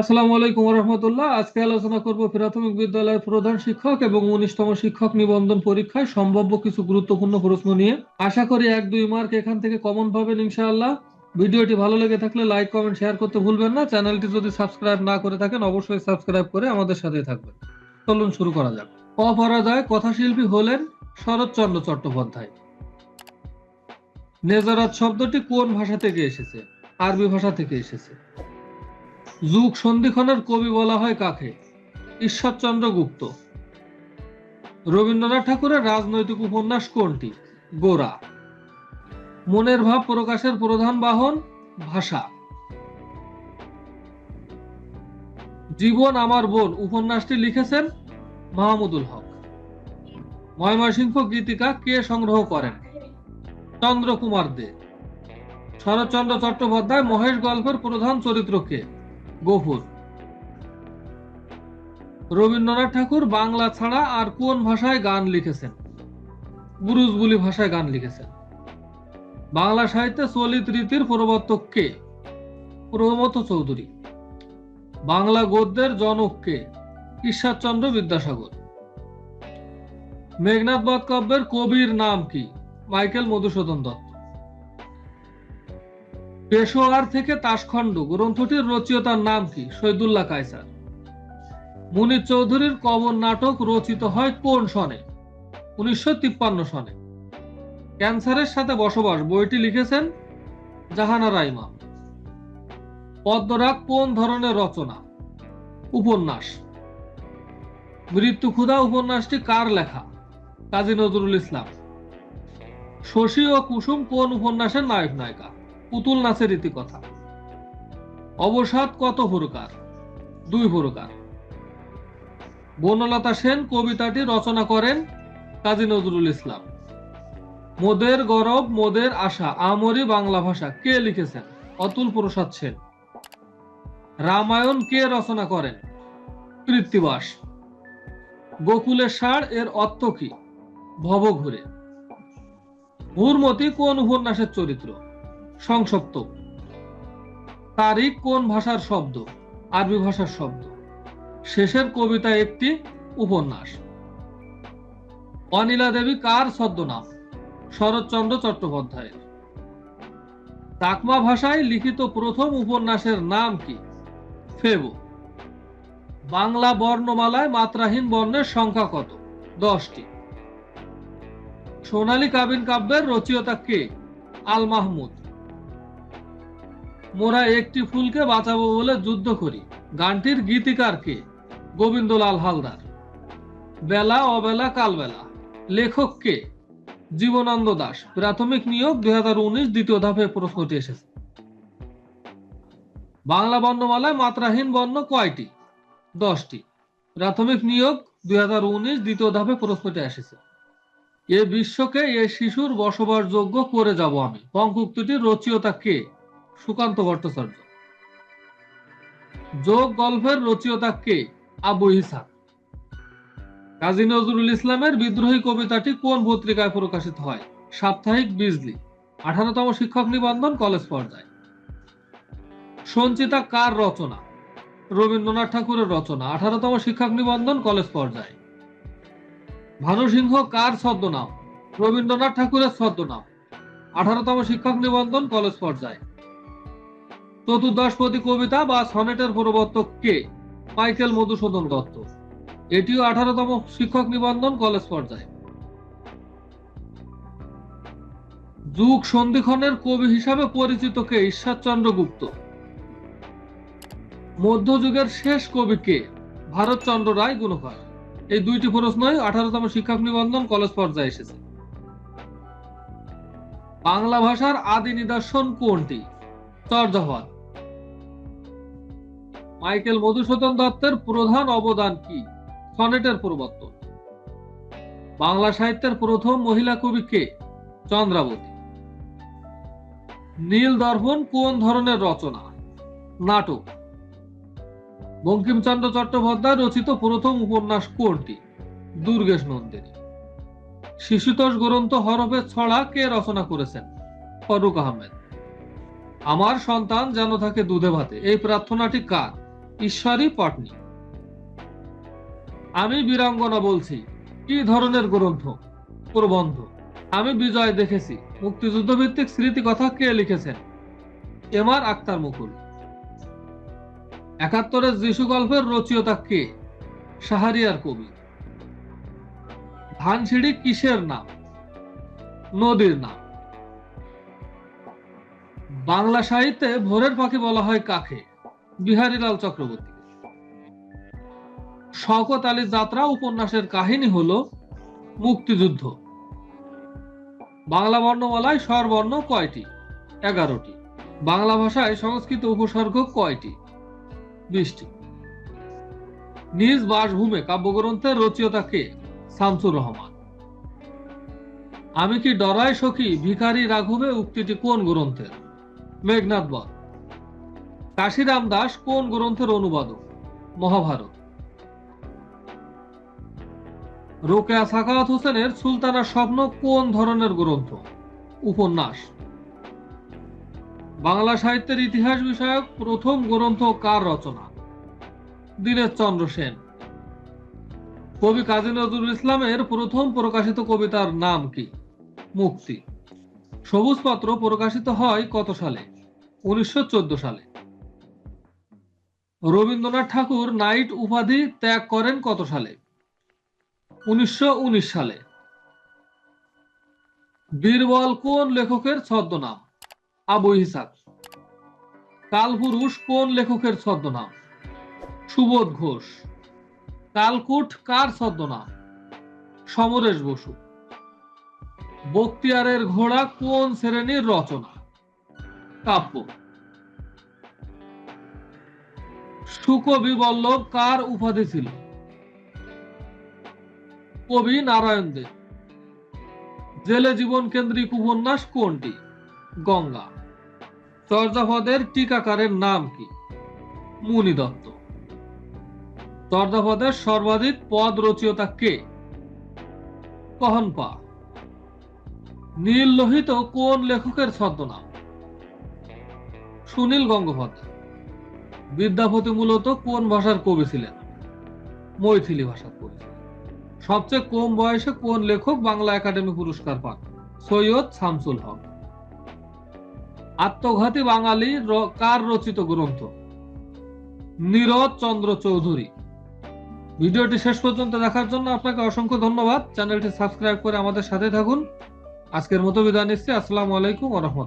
আসসালামু আলাইকুম রহমতুল্লাহ। আজকে আলোচনা করব প্রাথমিক বিদ্যালয়ের প্রধান শিক্ষক এবং উনিশতম শিক্ষক নিবন্ধন পরীক্ষায় সম্ভাব্য কিছু গুরুত্বপূর্ণ প্রশ্ন নিয়ে। আশা করি এক দুই মার্ক এখান থেকে কমন পাবেন ইনশাআল্লাহ। ভিডিওটি ভালো লেগে থাকলে লাইক কমেন্ট শেয়ার করতে ভুলবেন না। চ্যানেলটি যদি সাবস্ক্রাইব না করে থাকেন, অবশ্যই সাবস্ক্রাইব করে আমাদের সাথে থাকবেন। চলুন শুরু করা যাক। অপরাজয় কথাশিল্পী হলেন শরৎচন্দ্র চট্টোপাধ্যায়। নেজারাত শব্দটি কোন ভাষা থেকে এসেছে? আরবি ভাষা থেকে এসেছে। যুগ সন্ধিক্ষণের কবি বলা হয় কাকে? ঈশ্বরচন্দ্র গুপ্ত। রবীন্দ্রনাথ ঠাকুরের রাজনৈতিক উপন্যাস কোনটি? গোরা মনের ভাব প্রকাশের প্রধান বাহন ভাষা। জীবন আমার বোন উপন্যাসটি লিখেছেন মাহমুদুল হক। ময়মনসিংহ গীতিকা কে সংগ্রহ করেন? চন্দ্রকুমার দে। শরৎচন্দ্র চট্টোপাধ্যায় মহেশ গল্পের প্রধান চরিত্র কে? গফুর। রবীন্দ্রনাথ ঠাকুর বাংলা ছাড়া আর কোন ভাষায় গান লিখেছেন? বুরুজবুলি ভাষায় গান লিখেছেন। বাংলা সাহিত্যে চলিত রীতির প্রবর্তক কে? প্রমত চৌধুরী। বাংলা গদ্যের জনক কে? ঈশ্বরচন্দ্র বিদ্যাসাগর। মেঘনাথ বধ কাব্যের কবির নাম কি? মাইকেল মধুসূদন দত্ত। পেশোয়ার থেকে তাসখণ্ড, গ্রন্থটির রচয়িতার নাম কি? শহীদুল্লাহ কায়সার। মুনির চৌধুরীর কবর নাটক রচিত হয় কোন সনে? উনিশশো তিপ্পান্ন সনে। ক্যান্সারের সাথে বসবাস, বইটি লিখেছেন জাহানারা ইমাম। পদ্মরাগ কোন ধরনের রচনা? উপন্যাস। মৃত্যু ক্ষুধা উপন্যাসটি কার লেখা? কাজী নজরুল ইসলাম। শশী ও কুসুম কোন উপন্যাসের নায়ক নায়িকা পুতুল নাচের ইতিকথা অবসাদ কত প্রকার? দুই প্রকার। বনলতা সেন কবিতাটি রচনা করেন কাজী নজরুল ইসলাম। মোদের গরব, মোদের আশা আমরি বাংলা ভাষা, কে লিখেছেন? অতুল প্রসাদ সেন। রামায়ণ কে রচনা করেন? কৃত্তিবাস। গোকুলের ষাঁড় এর অর্থ কি? ভবঘুরে। হুরমতি কোন উপন্যাসের চরিত্র? সংসপ্ত। তারিখ কোন ভাষার শব্দ? আরবি ভাষার শব্দ। শেষের কবিতা একটি উপন্যাস। অনিলা দেবী কার ছদ্মনাম? শরৎচন্দ্র চট্টোপাধ্যায়ের। চাকমা ভাষায় লিখিত প্রথম উপন্যাসের নাম কি? ফেবো। বাংলা বর্ণমালায় মাত্রাহীন বর্ণের সংখ্যা কত? দশটি। সোনালী কাবিন কাব্যের রচয়িতা কে? আল মাহমুদ। মোরা একটি ফুলকে বাঁচাবো বলে যুদ্ধ করি। গানটির গীতিকার কে গোবিন্দলাল হালদার। বেলা, অবেলা, কালবেলা। লেখক কে? জীবনানন্দ দাস। প্রাথমিক নিয়োগ দুই হাজার উনিশ দ্বিতীয় ধাপে প্রশ্নটি এসেছে। বাংলা বর্ণমালায় মাত্রাহীন বর্ণ কয়টি? দশটি। প্রাথমিক নিয়োগ দুই হাজার উনিশ দ্বিতীয় ধাপে প্রশ্নটি এসেছে। এ বিশ্বকে এ শিশুর বসবাসযোগ্য করে যাব আমি। পঙ্কুক্তিটির রচয়িতা কে? সুকান্ত ভট্টাচার্য। যোগ গল্পের রচয়িতা কে? আবু ইসাক কাজী নজরুল ইসলামের বিদ্রোহী কবিতাটি কোন পত্রিকায় প্রকাশিত হয়? সাপ্তাহিক বিজলি, আঠারোতম শিক্ষক নিবন্ধন কলেজ পর্যায়ে। সঞ্চিতা কার রচনা? রবীন্দ্রনাথ ঠাকুরের রচনা, আঠারোতম শিক্ষক নিবন্ধন কলেজ পর্যায়ে। ভানু সিংহ কার ছদ্মনাম? রবীন্দ্রনাথ ঠাকুরের ছদ্মনাম, আঠারোতম শিক্ষক নিবন্ধন কলেজ পর্যায়ে। চতুর্দশপতি কবিতা বা সনেটের প্রবর্তক কে? মাইকেল মধুসূদন দত্ত। এটিও আঠারোতম শিক্ষক নিবন্ধন কলেজ পর্যায়ে। যুগ সন্ধিক্ষণের কবি হিসাবে পরিচিত কে? ঈশ্বরচন্দ্র গুপ্ত। মধ্যযুগের শেষ কবি কে? ভারতচন্দ্র রায় গুণকর। এই দুইটি প্রশ্নই আঠারোতম শিক্ষক নিবন্ধন কলেজ পর্যায়ে এসেছে। বাংলা ভাষার আদি নিদর্শন কোনটি? চর্যাপদ মাইকেল মধুসূদন দত্তের প্রধান অবদান কি? সনেটের প্রবর্তন বাংলা সাহিত্যের প্রথম মহিলা কবি কে? চন্দ্রাবতী। নীল দর্পণ কোন ধরনের রচনা? নাটক। বঙ্কিমচন্দ্র চট্টোপাধ্যায় রচিত প্রথম উপন্যাস কোনটি? দুর্গেশ নন্দিনী শিশুতোষ গ্রন্থ হরফের ছড়া কে রচনা করেছেন? ফরুক আহমেদ। আমার সন্তান যেন থাকে দুধে ভাতে, এই প্রার্থনাটি কার? ঈশ্বরী পটনি আমি বীরাঙ্গনা বলছি, কি ধরনের গ্রন্থ? প্রবন্ধ। আমি বিজয় দেখেছি। মুক্তিযুদ্ধ ভিত্তিক স্মৃতি কথা কে লিখেছেন? M R Akhtar Mukul. একাত্তরের যিশু গল্পের রচয়িতা কে? সাহারিয়ার কবি। ধানসিঁড়ি কিসের নাম? নদীর নাম। বাংলা সাহিত্যে ভোরের পাখি বলা হয় কাকে? বিহারীলাল চক্রবর্তী শওকত আলী যাত্রা উপন্যাসের কাহিনী হল মুক্তিযুদ্ধ। বাংলা বর্ণমালায় স্বরবর্ণ কয়টি? এগারোটি। বাংলা ভাষায় সংস্কৃত উপসর্গ কয়টি? বিশটি। নিজ বাসভূমে কাব্যগ্রন্থের রচয়িতা কে? শামসুর রহমান। আমি কি ডরাই সখী ভিখারি রাঘবে উক্তিটি কোন গ্রন্থের? মেঘনাথ বধ কাশিরাম দাস কোন গ্রন্থের অনুবাদক? মহাভারত। রোকেয়া সাখাওয়াত হোসেনের সুলতানার স্বপ্ন কোন ধরনের গ্রন্থ? উপন্যাস। বাংলা সাহিত্যের ইতিহাস বিষয়ক প্রথম গ্রন্থ কার রচনা? দীনেশ চন্দ্র সেন। কবি কাজী নজরুল ইসলামের প্রথম প্রকাশিত কবিতার নাম কি? মুক্তি। সবুজ পত্র প্রকাশিত হয় কত সালে? উনিশশো চোদ্দ সালে। রবীন্দ্রনাথ ঠাকুর নাইট উপাধি ত্যাগ করেন কত সালে? উনিশশো উনিশ সালে। বীরবল কোন লেখকের ছদ্মনাম? আবু ইসাক। কালপুরুষ কোন লেখকের ছদ্মনাম? সুবোধ ঘোষ। কালকুট কার ছদ্মনাম? সমরেশ বসু। বক্তিয়ারের ঘোড়া কোন শ্রেণির রচনা? কাব্য। সুকবি বল্লভ কার উপাধি ছিল? কবি নারায়ণ দেব জেলে জীবন কেন্দ্রিক উপন্যাস কোনটি? গঙ্গা। চর্যাপদের টিকাকারের নাম কি? মুনি দত্ত চর্যাপদের সর্বাধিক পদ রচয়িতা কে? কহনপা। নীল লোহিত কোন লেখকের ছদ্মনাম? সুনীল গঙ্গোপাধ্যায়। বিদ্যাপতি মূলত কোন ভাষার কবি ছিলেন? মৈথিলি ভাষার কবি সবচেয়ে কম বয়সে কোন লেখক বাংলা একাডেমি পুরস্কার পান? সৈয়দ শামসুল হক। আত্মঘাতী বাঙালি কার রচিত গ্রন্থ? নীরজ চন্দ্র চৌধুরী। ভিডিওটি শেষ পর্যন্ত দেখার জন্য আপনাকে অসংখ্য ধন্যবাদ। চ্যানেলটি সাবস্ক্রাইব করে আমাদের সাথে থাকুন। আজকের মতো বিদায় নিচ্ছি। আসসালামু আলাইকুম রহমত